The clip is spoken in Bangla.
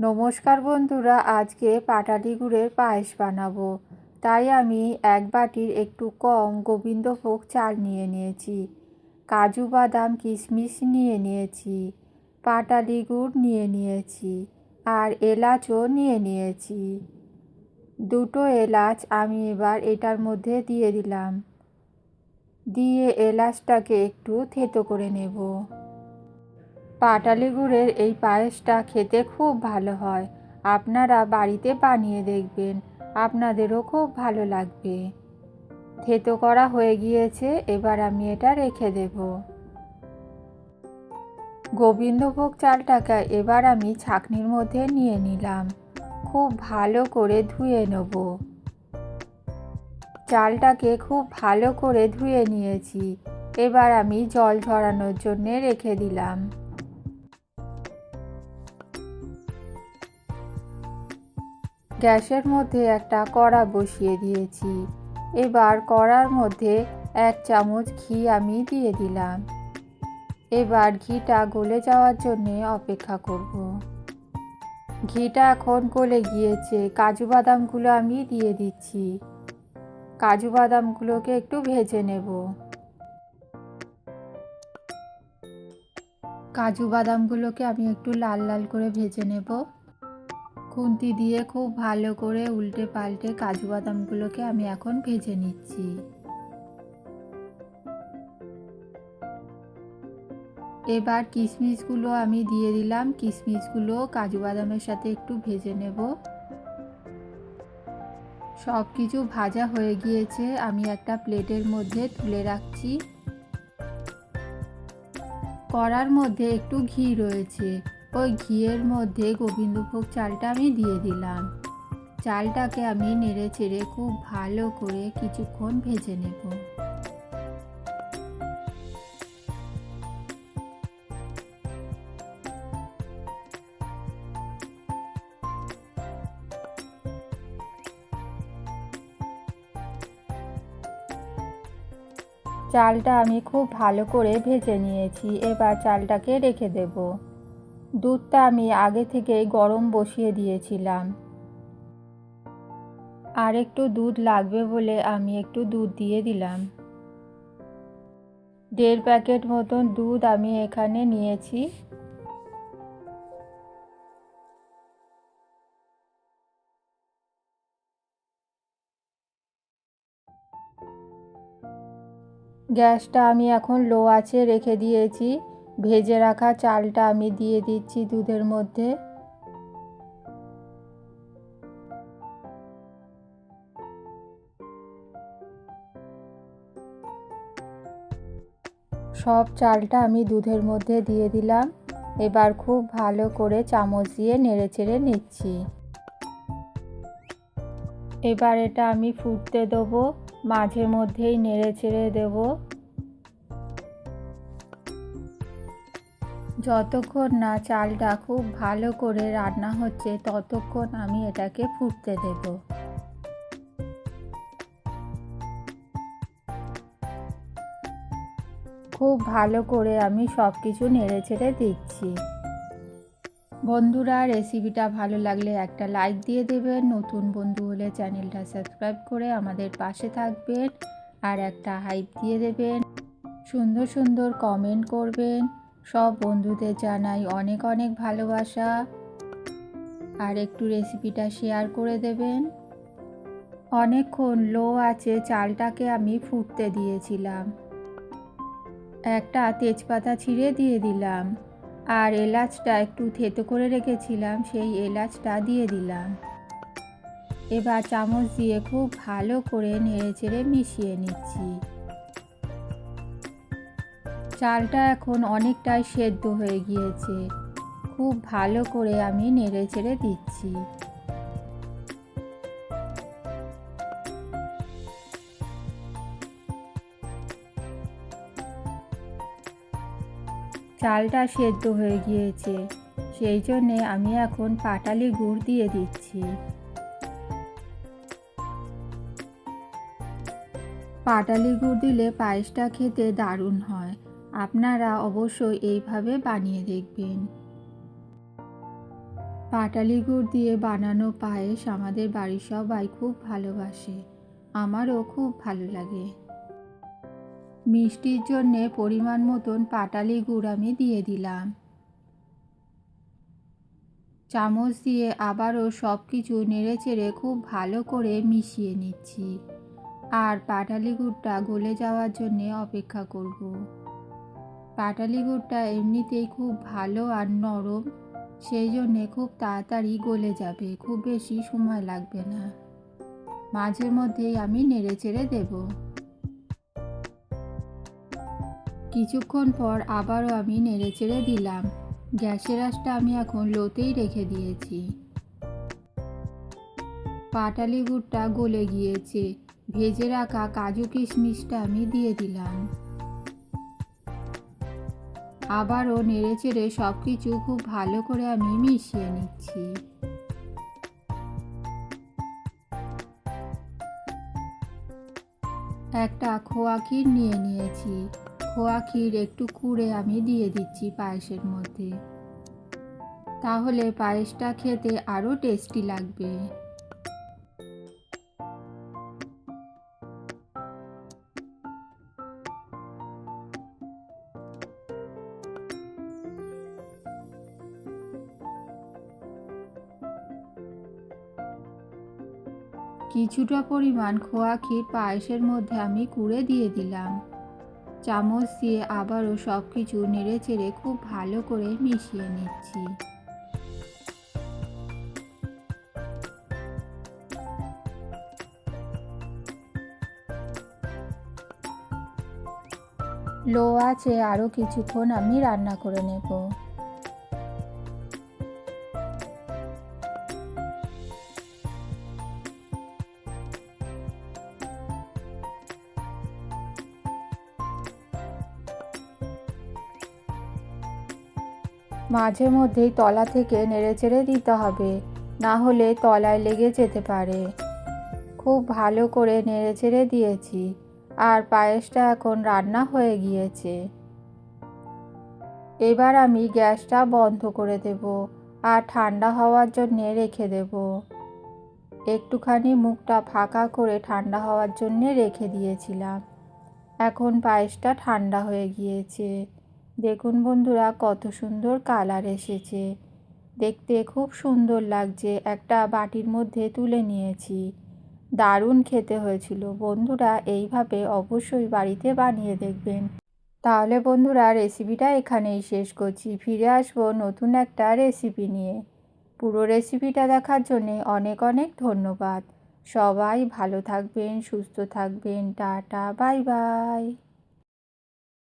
নমস্কার বন্ধুরা, আজকে পাটালি গুড়ের পায়েস বানাবো। তাই আমি এক বাটির একটু কম গোবিন্দভোগ চাল নিয়ে নিয়েছি। কাজু বাদাম কিশমিশ নিয়ে নিয়েছি, পাটালি গুড় নিয়ে নিয়েছি আর এলাচও নিয়ে নিয়েছি। দুটো এলাচ আমি এবার এটার মধ্যে দিয়ে দিলাম। দিয়ে এলাচটাকে একটু থেতো করে নেব। পাটালি গুড়ের এই পায়েসটা খেতে খুব ভালো হয়। আপনারা বাড়িতে বানিয়ে দেখবেন। আপনাদেরও খুব ভালো লাগবে। থেতো করা হয়ে গিয়েছে, এবার আমি এটা রেখে দেব। গোবিন্দভোগ চালটাকে এবার আমি ছাকনির মধ্যে নিয়ে নিলাম। খুব ভালো করে ধুয়ে নেব। চালটাকে খুব ভালো করে ধুয়ে নিয়েছি। এবার আমি জল ঝরানোর জন্যে রেখে দিলাম। গ্যাসের মধ্যে একটা কড়া বসিয়ে দিয়েছি। এবার কড়ার মধ্যে এক চামচ ঘি আমি দিয়ে দিলাম। এবার ঘিটা গলে যাওয়ার জন্যে অপেক্ষা করব। ঘিটা এখন গলে গিয়েছে, কাজু বাদামগুলো আমি দিয়ে দিচ্ছি। কাজু বাদামগুলোকে একটু ভেজে নেব। কাজু বাদামগুলোকে আমি একটু লাল লাল করে ভেজে নেব। খুন্তি দিয়ে খুব ভালো করে উল্টে পাল্টে কাজু বাদামগুলোকে আমি এখন ভেজে নিচ্ছি। এবার কিশমিশগুলো আমি দিয়ে দিলাম। কিশমিশগুলো কাজু বাদামের সাথে একটু ভেজে নেব। সব কিছু ভাজা হয়ে গিয়েছে। আমি একটা প্লেটের মধ্যে তুলে রাখছি। কড়ার মধ্যে একটু ঘি রয়েছে। ওই ঘিয়ের মধ্যে গোবিন্দভোগ চালটা আমি দিয়ে দিলাম। চালটাকে আমি নেড়ে চেড়ে খুব ভালো করে কিছুক্ষণ ভেজে নেব। চালটা আমি খুব ভালো করে ভেজে নিয়েছি। এবার চালটাকে রেখে দেব। দুধটা আমি আগে থেকেই গরম বসিয়ে দিয়েছিলাম। আর একটু দুধ লাগবে বলে আমি একটু দুধ দিয়ে দিলাম। দেড় প্যাকেট মতন দুধ আমি এখানে নিয়েছি। গ্যাসটা আমি এখন লো আছে রেখে দিয়েছি। ভেজে রাখা চালটা আমি দিয়ে দিচ্ছি দুধের মধ্যে। সব চালটা আমি দুধের মধ্যে দিয়ে দিলাম। এবার খুব ভালো করে চামচ দিয়ে নেড়ে চেড়ে নিচ্ছি। এবার এটা আমি ফুটতে দেবো, মাঝে মধ্যেই নেড়ে চেড়ে দেব। যতক্ষণ না চালটা খুব ভালো করে রান্না হচ্ছে, ততক্ষণ আমি এটাকে ফুটতে দেব। খুব ভালো করে আমি সব কিছু নেড়ে ছেড়ে দিচ্ছি। বন্ধুরা, রেসিপিটা ভালো লাগলে একটা লাইক দিয়ে দেবেন। নতুন বন্ধু হলে চ্যানেলটা সাবস্ক্রাইব করে আমাদের পাশে থাকবেন আর একটা হাইপ দিয়ে দেবেন। সুন্দর সুন্দর কমেন্ট করবেন। সব বন্ধুদের জানাই অনেক অনেক ভালোবাসা। আর একটু রেসিপিটা শেয়ার করে দেবেন। অনেকক্ষণ লো আছে, চালটাকে আমি ফুটতে দিয়েছিলাম। একটা তেজপাতা ছিঁড়ে দিয়ে দিলাম। আর এলাচটা একটু থেতো করে রেখেছিলাম, সেই এলাচটা দিয়ে দিলাম। এবার চামচ দিয়ে খুব ভালো করে নেড়ে চেড়ে মিশিয়ে নিচ্ছি। চালটা এখন অনেকটাই সেদ্ধ হয়ে গিয়েছে। খুব ভালো করে আমি নেড়ে চেড়ে দিচ্ছি। চালটা সেদ্ধ হয়ে গিয়েছে, সেই জন্যে আমি এখন পাটালি গুড় দিয়ে দিচ্ছি। পাটালি গুড় দিলে পায়েসটা খেতে দারুণ হয়। আপনারা অবশ্যই এইভাবে বানিয়ে দেখবেন। পাটালি গুড় দিয়ে বানানো পায়েস আমাদের বাড়ির সবাই খুব ভালোবাসে। আমারও খুব ভালো লাগে। মিষ্টির জন্যে পরিমাণ মতন পাটালি গুড় আমি দিয়ে দিলাম। চামচ দিয়ে আবারও সব কিছু নেড়েচেড়ে খুব ভালো করে মিশিয়ে নিচ্ছি। আর পাটালি গুড়টা গলে যাওয়ার জন্যে অপেক্ষা করব। পাটালি গুড়টা এমনিতেই খুব ভালো আর নরম, সেই জন্যে খুব তাড়াতাড়ি গলে যাবে, খুব বেশি সময় লাগবে না। মাঝে মধ্যেই আমি নেড়ে চেড়ে দেব। কিছুক্ষণ পর আবারও আমি নেড়ে চেড়ে দিলাম। গ্যাসের আঁচটা আমি এখন লোতেই রেখে দিয়েছি। পাটালি গুড়টা গলে গিয়েছে। ভেজে রাখা কাজু কিশমিশটা আমি দিয়ে দিলাম। আবারও নেড়ে চেড়ে সব কিছু খুব ভালো করে আমি মিশিয়ে নিচ্ছি। একটা খোয়া ক্ষীর নিয়ে নিয়েছি। খোয়া ক্ষীর একটু কুড়ে আমি দিয়ে দিচ্ছি পায়েসের মধ্যে। তাহলে পায়েসটা খেতে আরও টেস্টি লাগবে। কিছুটা পরিমাণ খোয়া ক্ষীর পায়েসের মধ্যে আমি কুড়ে দিয়ে দিলাম। চামচ দিয়ে আবারও সব কিছু নেড়ে চেড়ে খুব ভালো করে মিশিয়ে নিচ্ছি। লো আছে আরও কিছুক্ষণ আমি রান্না করে নেব। মাঝে মধ্যেই তলা থেকে নেড়েচেড়ে দিতে হবে, না হলে তলায় লেগে যেতে পারে। খুব ভালো করে নেড়েচেড়ে দিয়েছি, আর পায়েসটা এখন রান্না হয়ে গিয়েছে। এবার আমি গ্যাসটা বন্ধ করে দেব, আর ঠান্ডা হওয়ার জন্যে রেখে দেব। একটুখানি মুখটা ফাঁকা করে ঠান্ডা হওয়ার জন্যে রেখে দিয়েছিলাম। এখন পায়েসটা ঠান্ডা হয়ে গিয়েছে। দেখুন বন্ধুরা, কত সুন্দর কালার এসেছে। দেখতে খুব সুন্দর লাগছে, একটা বাটির মধ্যে তুলে নিয়েছি। দারুণ খেতে হয়েছিল। বন্ধুরা, এইভাবে অবশ্যই বাড়িতে বানিয়ে দেখবেন। তাহলে বন্ধুরা রেসিপিটা এখানেই শেষ করছি। ফিরে আসব নতুন একটা রেসিপি নিয়ে। পুরো রেসিপিটা দেখার জন্যে অনেক অনেক ধন্যবাদ। সবাই ভালো থাকবেন, সুস্থ থাকবেন। Tata, bye bye.